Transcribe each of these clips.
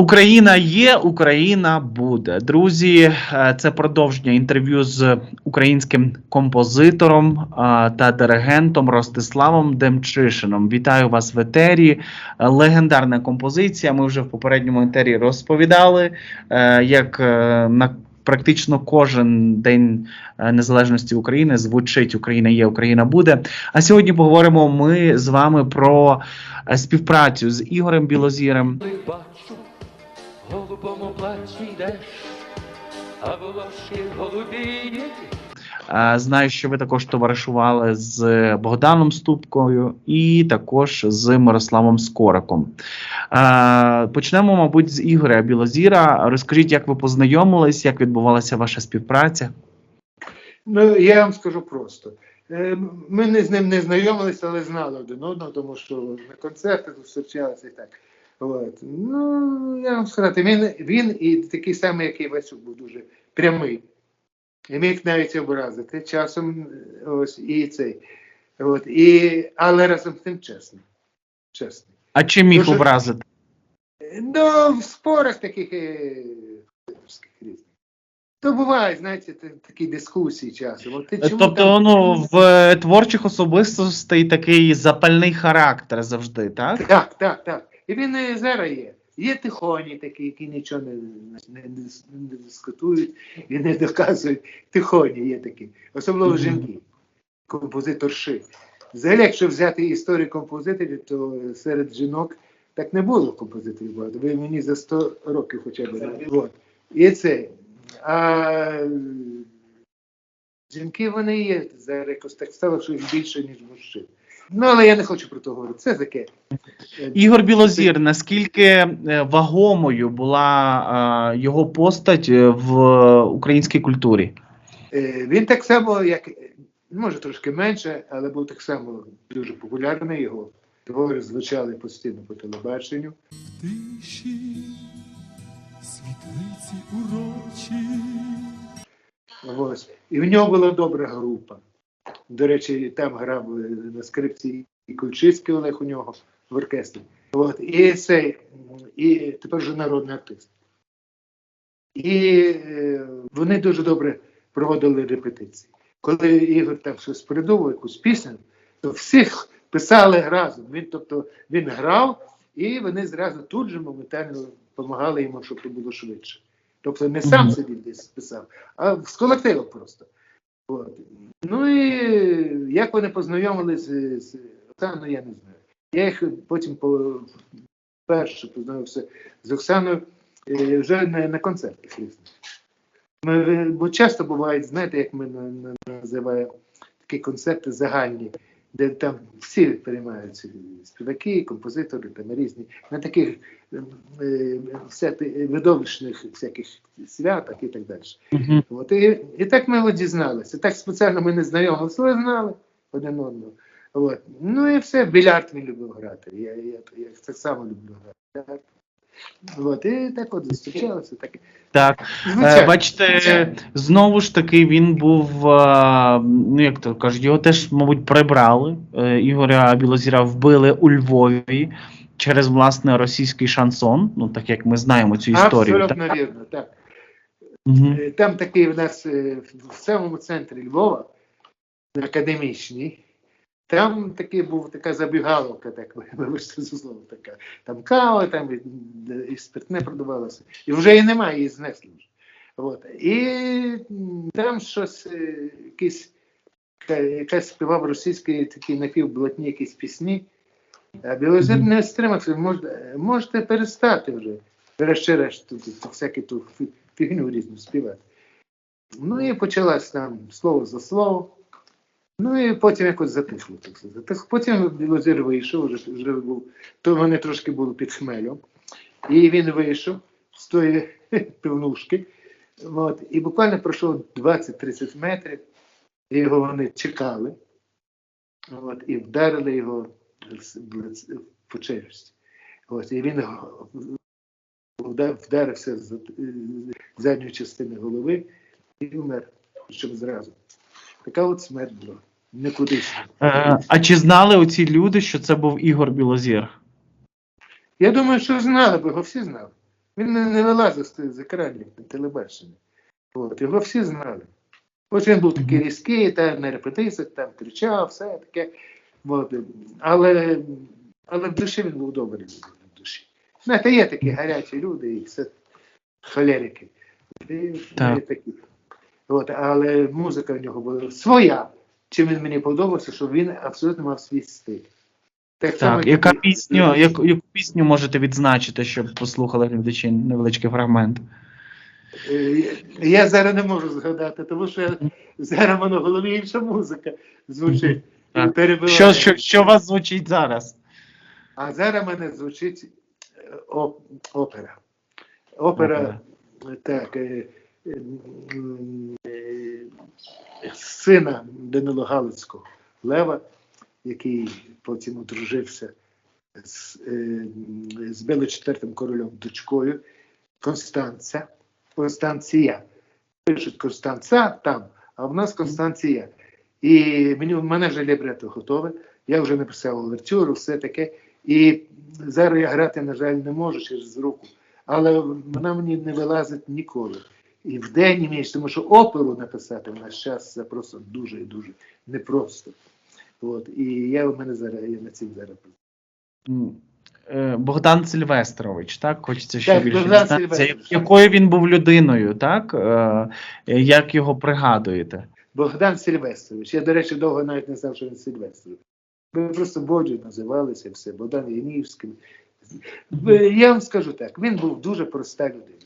Україна є, Україна буде. Друзі, е, це продовження інтерв'ю з українським композитором е, та диригентом Ростиславом Демчишином. Вітаю вас в етері. Е, Легендарна композиція. Ми вже в попередньому етері розповідали, як на практично кожен день незалежності України звучить Україна є, Україна буде. А сьогодні поговоримо ми з вами про співпрацю з Ігорем Білозірем. Голубому платі йдеш, а волошки голубі. Знаю, що ви також товаришували з Богданом Ступкою і також з Мирославом Скориком. Почнемо, мабуть, з Ігоря Білозіра. Розкажіть, як ви познайомились, як відбувалася ваша співпраця? Ну, я вам скажу просто. Е, Ми не з ним не знайомилися, але знали один одного, тому що на концертах зустрічалися і так. От. Ну, я вам сказати, він, він і такий самий, як і Васюк, був дуже прямий. І міг навіть образити часом ось і цей. От, і, але разом з тим чесний. Чесний. А чим міг Дуже- образити? Ну, в спорах таких е, різних. То буває, знаєте, та- такі дискусії часом. От ти чому Тобто, там- ну, в е, творчих особистостей такий запальний характер завжди, так? Так, так, так. І він зараз є. Є тихоні такі, які нічого не, не, не, не дискутують і не доказують. Тихоні є такі, особливо жінки, композиторши. Взагалі, якщо взяти історію композиторів, то серед жінок так не було композиторів багато. Ви мені за 100 років хоча б. І це. А жінки вони є. Зараз якось так стало, що їх більше, ніж мужчин. Ну, але я не хочу про то говорити. Це таке. Ігор Білозір, наскільки е, вагомою була е, його постать е, в українській культурі? Він так само, як може трошки менше, але був так само дуже популярний. Його твори звучали постійно по телебаченню. тиші, світлиці урочі. Ось. І в нього була добра група. До речі, там грав е, на скрипці і Кульчицький Олег у нього в оркестрі. От. І цей, і тепер вже народний артист. І е, вони дуже добре проводили репетиції. Коли Ігор там щось придумав, якусь пісню, то всіх писали разом. Він, тобто, він грав, і вони зразу тут же моментально допомагали йому, щоб це було швидше. Тобто не сам собі десь писав, а з колективом просто. От. Ну і як вони познайомилися з Оксаною, я не знаю. Я їх потім по перше познайомився з Оксаною е, вже на, на концертах різних. Ми, бо часто бувають, знаєте, як ми на- на- називаємо такі концерти загальні, де там всі приймаються співаки, композитори, там різні, на таких е, е, всяти- видовищних всяких святах і так далі. Угу. От, і, і так ми от дізналися. Так спеціально ми не знайомилися, але знали один одного. От. Ну і все, в більярд він любив грати. Я, я, я так само люблю грати. От, і так от зустрічалися. Так. Так. Е, Звичайно. бачите, знову ж таки, він був, е, ну як то кажуть, його теж, мабуть, прибрали. Е, Ігоря Білозіра вбили у Львові через власне російський шансон. Ну, так як ми знаємо цю історію. Абсолютно вірно, так. Угу. Е, Там такий в нас е, в самому центрі Львова, на академічній, там таки був така забігаловка, так ви- вибачте за слово така. Там кава, там і, і спиртне продавалося. І вже і немає, її знесли. От. І там щось, е, якийсь, якась співав російські такі напівблатні якісь пісні. А Білозір не стримався, можете, можете перестати вже. Врешті-решт, тут, всяку ту фігню різну співати. Ну і почалось там слово за слово. Ну і потім якось затихло. Так Потім Білозір вийшов, вже, вже був, то вони трошки були під хмелем. І він вийшов з тої пивнушки. От, і буквально пройшов 20-30 метрів, і його вони чекали. От, і вдарили його по челюсті. От, і він вдарився з задньої частини голови і вмер, щоб зразу. Така от смерть була. Никудишня. Е, а чи знали оці люди, що це був Ігор Білозір? Я думаю, що знали б його, всі знали. Він не, не вилазив з, з екранів на телебачення. От, його всі знали. Ось він був такий різкий, та на репетиціях там кричав, все таке. От. Але, але в душі він був добрий в душі. Знаєте, є такі гарячі люди, і все холерики. І, Так. є такі. От, але музика в нього була своя. Чим він мені подобався, що він абсолютно мав свій стиль. Так, Так, як яка і- пісню, яку, яку пісню можете відзначити, щоб послухали глядачі невеличкий фрагмент? Е, Я зараз не можу згадати, тому що я- зараз в мене в голові інша музика звучить. Так. Що, що, що у вас звучить зараз? А зараз в мене звучить е, оп- опера. Опера, так, е, е, е, сина Данила Галицького Лева, який потім одружився з, е, з Бело королем дочкою Констанця. Констанція. Пишуть Констанца там, а в нас Констанція. І мені в мене вже лібрето готове. Я вже написав овертюру, все таке. І зараз я грати, на жаль, не можу через руку, але вона мені не вилазить ніколи. І в день і ніч, тому що оперу написати в наш час це просто дуже і дуже непросто. От. І я в мене зараз я на цим зараз. Е, Богдан Сильвестрович, так? Хочеться ще Так, більше дізнатися. Якою він був людиною, так? Е, Як його пригадуєте? Богдан Сильвестрович. Я, до речі, довго навіть не знав, що він Сильвестрович. Ми просто Боджі називалися все, Богдан Янівським. Я вам скажу так, він був дуже проста людина.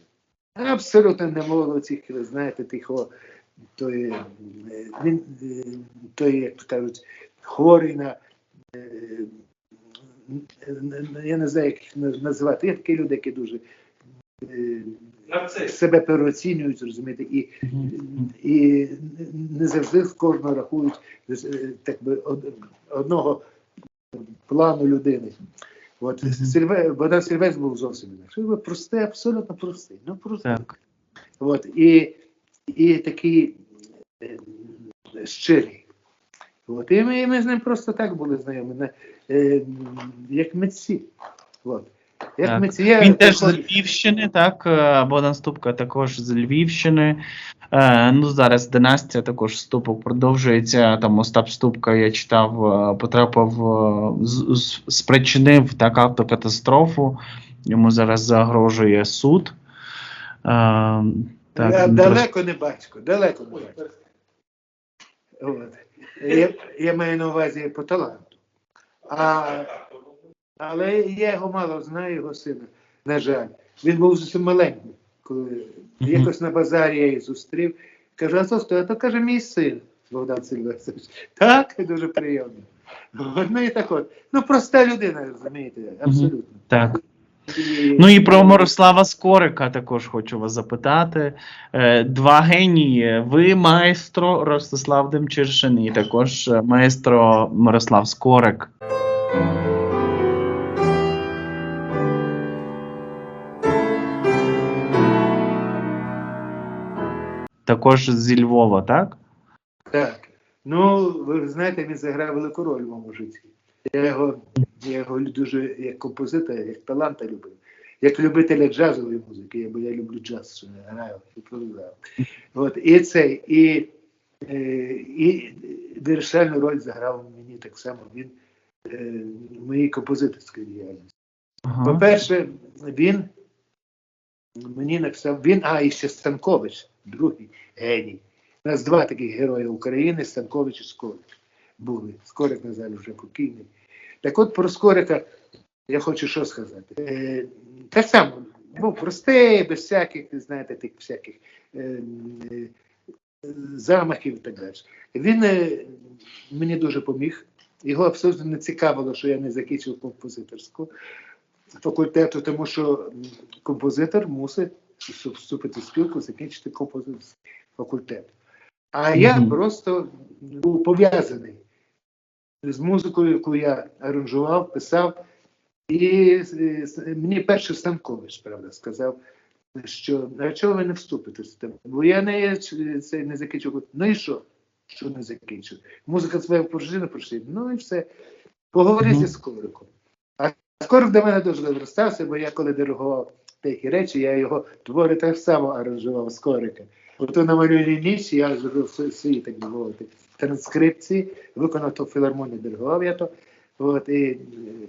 Абсолютно не мов цих, ви знаєте, тих, той, е, він, е, той, як то кажуть, хворий на. е, Я не знаю, як їх на- назвати. Є такі люди, які дуже себе переоцінюють, розумієте, і і не завжди в кожного рахують так би одного плану людини. От. Сильве, Богдан Сильвець був зовсім інакше. Він був простий, абсолютно простий. Ну простий. Так. От, і, і такий е, щирий. От, і ми, ми з ним просто так були знайомі, е, як митці. От. Як Так. митці. Я Він теж з Львівщини, так? Е, Богдан Ступка також з Львівщини. Е, Ну, зараз династія також Ступок продовжується. Там Остап Ступка, я читав, е, потрапив, е, з- з- спричинив так автокатастрофу. Йому зараз загрожує суд. Е, Так, я далеко не батько, далеко не батько. От. Я, я маю на увазі по таланту. А, але я його мало знаю, його сина. На жаль. Він був зовсім маленький. Коли якось на базарі я її зустрів. Кажу, а то? А то каже, мій син Богдан Сильвестрович. Так, дуже приємно. Ну і так от. Ну, проста людина, розумієте, абсолютно. Так. І- Ну і про Мирослава Скорика також хочу вас запитати. Е, Два генії. Ви маестро Ростислав Демчишин і також е, маестро Мирослав Скорик. Також зі Львова, так? Так. Ну, ви знаєте, він заграв велику роль в моєму житті. Я його, я його дуже як композитора, як таланта любив. Як любителя джазової музики, бо я люблю джаз, що я граю, імпровізував. От, і цей, і, е, і вирішальну роль заграв мені так само він е, в моїй композиторській діяльності. Ага. По-перше, він мені написав, він, а і ще Станкович, другий геній. У нас два таких герої України, Станкович і Скорик були. Скорик, на жаль, вже покійний. Так от про Скорика я хочу що сказати. Е, так само, був простий, без всяких, ви знаєте, тих всяких е, е, замахів і так далі. Він е, мені дуже поміг. Його абсолютно не цікавило, що я не закінчив композиторську факультету, тому що композитор мусить, вступити в спілку, закінчити композиторський факультет. А я просто був пов'язаний з музикою, яку я аранжував, писав. І е, мені перший Станкович, правда, сказав, що а чого ви не вступите з тим? Бо я не, це не закінчив. Ну і що? Що не закінчив? Музика своя пружина пройшла. Ну і все. Поговорити Мгм. з Скориком. А Скорик до мене дуже добре стався, бо я коли диригував деякі речі, я його твори так само аранжував з корика. Ото на малюній ніч я зробив свої- так би мовити, транскрипції, виконав то в філармонії диригував я то. От, і,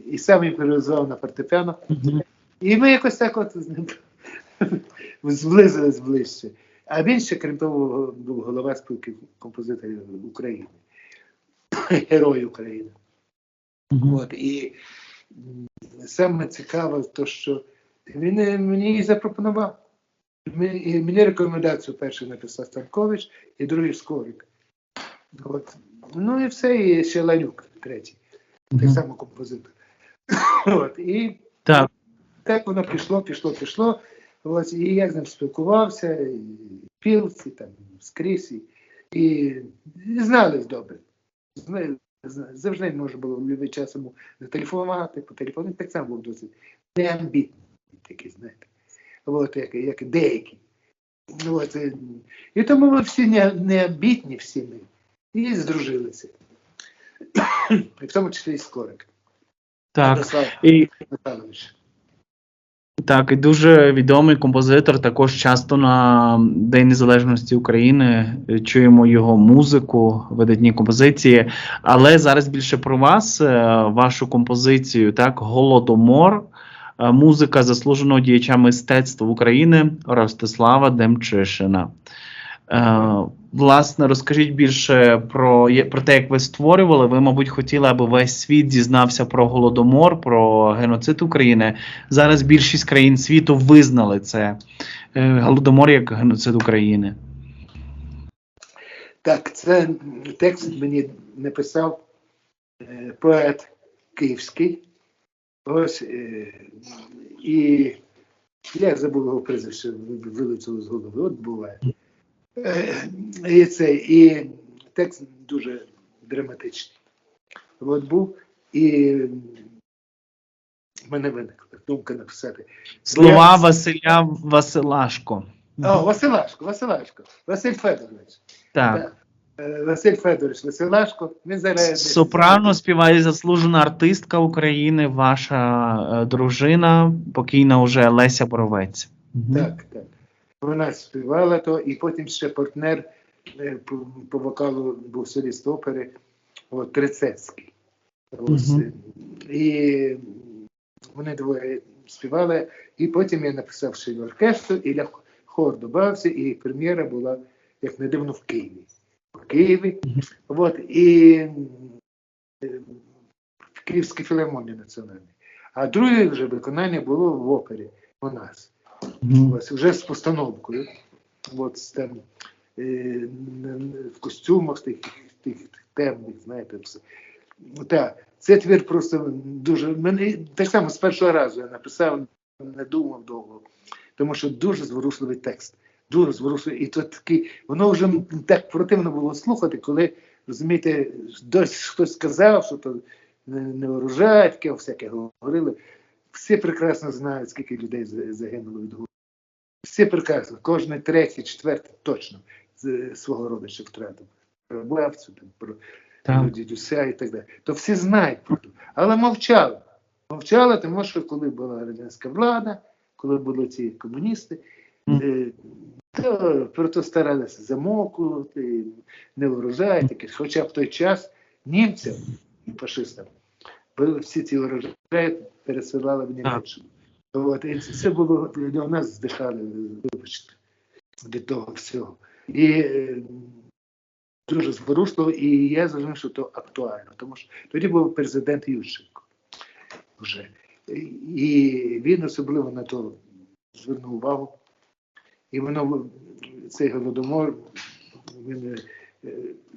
і сам їм перезвав на фортепіано. І ми якось так от з ним зблизились ближче. А він ще, крім того, був голова спілки композиторів України, Герой України. От, і саме цікаво, то, що він е, мені і запропонував. Мені, мені рекомендацію першу написав Станкович і другий Скорик. От. Ну і все, і ще Ланюк, третій, так само композитор. От, і Так. так воно пішло, пішло, пішло. Ось, і я з ним спілкувався, і пілці, там, скрізь, і, і, знались добре. Зна- зна- Завжди можна було в будь-який час зателефонувати, по телефону так само був досить неамбітний такий, знаєте. От, як, як деякі. От, і, і тому ми всі не, неамбітні всі ми. І здружилися. І в тому числі і Скорик. Так. Владислав І Михайлович. Так, і дуже відомий композитор. Також часто на День Незалежності України е, чуємо його музику, видатні композиції. Але зараз більше про вас, е, вашу композицію, так, Голодомор, е, музика заслуженого діяча мистецтва України Ростислава Демчишина. Власне, розкажіть більше про, про те, як ви створювали. Ви, мабуть, хотіли, аби весь світ дізнався про голодомор, про геноцид України. Зараз більшість країн світу визнали це е, голодомор як геноцид України. Так, це текст мені написав е, поет київський. Ось е, і я забув його прізвище, вилетіло з голови. От буває. Е, і, це, і текст дуже драматичний. От був, і в мене виникла думка написати. Слова Василя Василашко. О, Василашко, Василашко, Василь Федорович. Так. Е, Василь Федорович Василашко. Він зараз Сопрано співає заслужена артистка України, ваша е, дружина, покійна уже Леся Боровець. Так, так. Вона співала то, і потім ще партнер е, по, вокалу був соліст опери от, Трицецький. Е, І вони двоє співали, і потім я написав ще й оркестру, і ля- хор додався, і прем'єра була, як не дивно, в Києві. В Києві. От, і е, в Київській філармонії національній. А друге вже виконання було в опері у нас. Мгм. Ось вже з постановкою. От з там е, в костюмах тих, тих, темних, знаєте, все. Так, це твір просто дуже. Мене так само з першого разу я написав, не думав довго, тому що дуже зворушливий текст. Дуже зворушливий. І то такий, воно вже так противно було слухати, коли, розумієте, дось хтось сказав, що то не, не урожай, таке всяке говорили. Всі прекрасно знають, скільки людей загинуло від голоду. Всі прекрасно, кожен третій, четвертий точно з свого родича втратив. Бабцю, про, про дідуся і так далі. То всі знають про це. Але мовчали. Мовчали, тому що коли була радянська влада, коли були ці комуністи, е, то про то старалися замовкувати, не врожай, таке. Хоча в той час німцям і фашистам всі ці урожаї пересилали в Німеччину. От, і це було у нас здихали, вибачте, від того всього. І е, дуже зворушливо, і я зрозумів, що то актуально, тому що тоді був президент Ющенко вже. І він особливо на то звернув увагу. І воно цей голодомор, він е,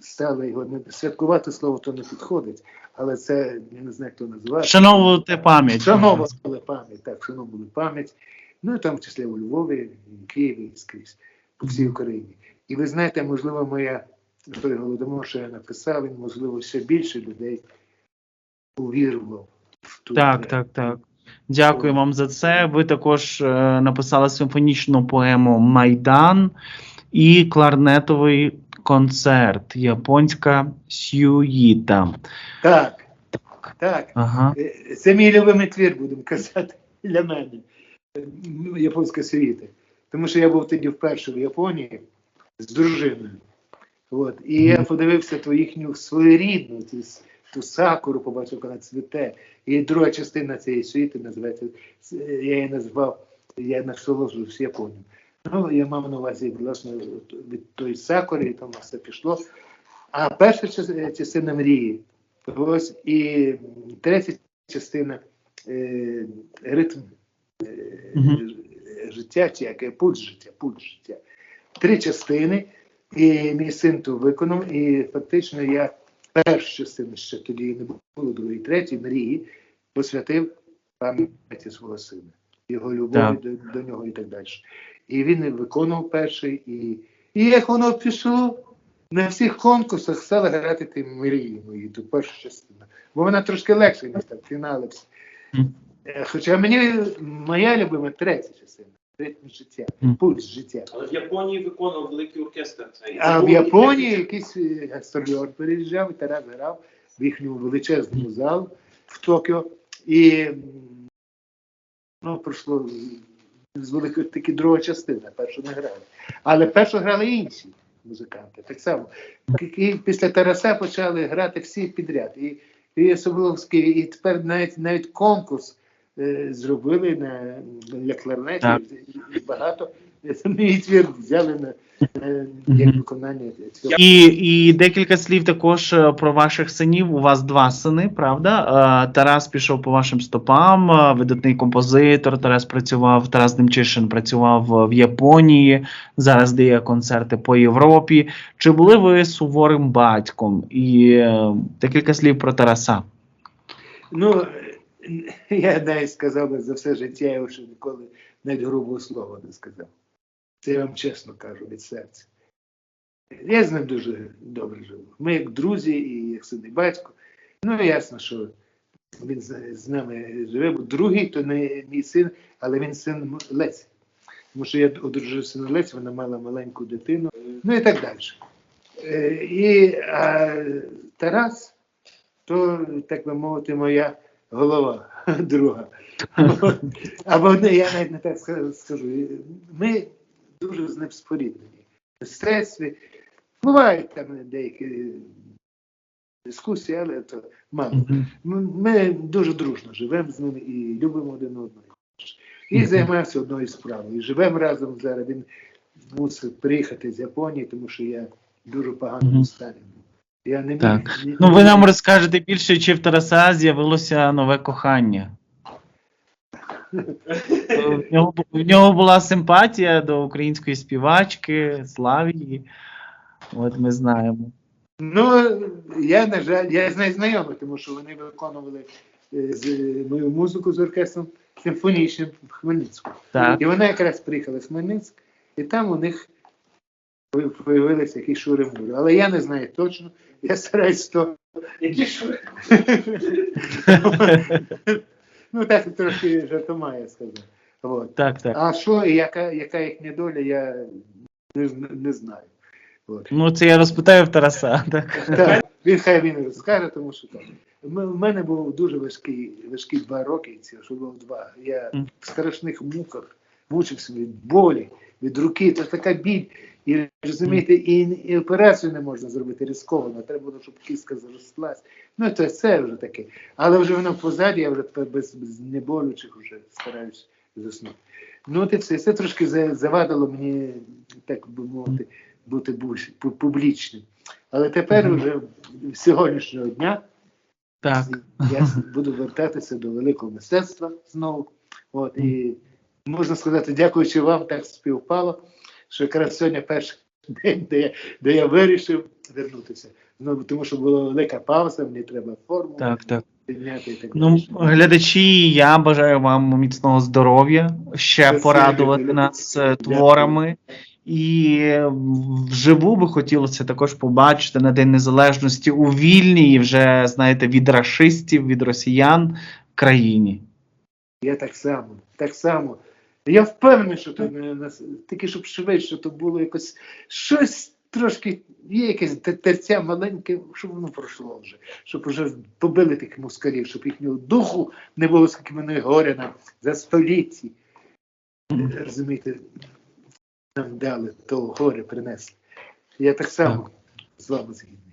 стали його не святкувати слово, то не підходить, але це я не знаю, хто називає. Вшановувати пам'ять. Вшановували пам'ять, так, вшановували пам'ять. Ну і там в числі у Львові, і в Києві, і скрізь, по всій Україні. І ви знаєте, можливо, моя той голодомор, що я написав, він, можливо, ще більше людей увірував в ту Так, так, так. Дякую вам за це. Ви також е, написали симфонічну поему Майдан і кларнетовий концерт Японська сюїта. Так, так. Ага. Е, Це мій любимий твір, будемо казати, для мене. м, японської освіти. Тому що я був тоді вперше в Японії з дружиною. От. І я подивився ту їхню своєрідну, ту, ту сакуру, побачив, як вона цвіте. І друга частина цієї світи називається, я її назвав, я насолоджуюсь Японією. Ну, я мав на увазі, власне, від тої сакури, і там все пішло. А перша частина, частина мрії. Ось і третя частина е, ритм е, Мгм. життя, чи яке пульс життя, пульс життя. Три частини, і мій син то виконав, і фактично я першу частину ще тоді не було другої, третій мрії посвятив пам'яті свого сина, його любові Так. до, до нього і так далі. І він виконував перший, і, і як воно пішло, на всіх конкурсах стали грати ті мрії мої, ту першу частину. Бо вона трошки легше, ніж там фінали. Е, Хоча мені моя любима третя частина, ритм життя, пульс життя. Але в Японії виконував великий оркестр. А в Японії якийсь е, гастрольор переїжджав, і Тарас грав в їхньому величезному залу в Токіо. І ну, пройшло з великої таки друга частина, першу не грали. Але першу грали інші музиканти. Так само. І після Тараса почали грати всі підряд. І, і Соболовський, і тепер навіть навіть конкурс е, зробили на, для кларнетів. І, і багато. Мій твір взяли на як виконання цього. І, і декілька слів також е, про ваших синів. У вас два сини, правда? Е, Тарас пішов по вашим стопам, е, видатний композитор. Тарас працював, Тарас Демчишин працював в Японії. Зараз дає концерти по Європі. Чи були ви суворим батьком? І декілька слів про Тараса. Ну, я навіть сказав би за все життя, я вже ніколи навіть грубого слова не сказав. Це я вам чесно кажу від серця. Я з ним дуже добре живу. Ми як друзі і як син і батько. Ну, ясно, що він з, нами живе, бо другий то не мій син, але він син Лесі. Тому що я одружився на Лесі, вона мала маленьку дитину, ну і так далі. Е, І а, Тарас, то, так би мовити, моя голова друга. Або, я навіть не так скажу. Ми дуже з ним споріднені. В мистецтві. Бувають там деякі дискусії, але то мало. Ми, дуже дружно живемо з ними і любимо один одного. І Мгм. займаємося одною справою. І живемо разом зараз. Він мусив приїхати з Японії, тому що я дуже поганому стані. Я не міг, Так. ні- Ну, ви нам розкажете більше, чи в Тараса з'явилося нове кохання. В нього, в нього була симпатія до української співачки Славії. От ми знаємо. Ну, я, на жаль, я з нею знайомий, тому що вони виконували е, з, мою музику з оркестром симфонічним в Хмельницьку. Так. І вона якраз приїхала з Хмельницьк, і там у них з'явилися якісь шури-мури. Але я не знаю точно. Я стараюсь то. Які ж ну, так трошки жартома, я сказав. От. Так, так. А що і яка, яка їхня доля, я не, не знаю. От. Ну, це я розпитаю в Тараса. Так. Так, він хай він розкаже, тому що так. У мене був дуже важкий, важкі два роки, ці, що було два. Я в страшних муках мучився від болі, від руки. Це така біль. І розумієте, і, і операцію не можна зробити ризиковано. Треба було, щоб кістка зрослась. Ну, то це вже таке. Але вже воно позаді, я вже тепер без, без неболючих вже стараюсь заснути. Ну, от і все. Це трошки завадило мені, так би мовити, бути публічним. Але тепер вже сьогоднішнього дня так. я буду вертатися до великого мистецтва знову. От, і можна сказати, дякуючи вам, так співпало, що якраз сьогодні перший день, де я, де я вирішив вернутися. Знову, тому що була велика пауза, мені треба форму Так, так. підняти так Ну, глядачі, я бажаю вам міцного здоров'я, ще Спасибі, порадувати нас е, Дякую. творами. І вживу би хотілося також побачити на День Незалежності у вільній, вже знаєте, від рашистів, від росіян країні. Я так само, так само. Я впевнений, що то не тільки щоб швидше, то було якось щось трошки, є якесь те- терця маленьке, щоб воно пройшло вже, щоб вже побили тих москалів, щоб їхнього духу не було скільки мене горя на за столітті. розумієте, нам дали, то горе принесли. Я так само з вами згідний.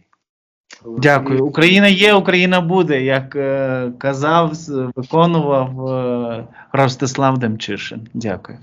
Дякую. Україна є, Україна буде, як е, казав, виконував е, Ростислав Демчишин. Дякую.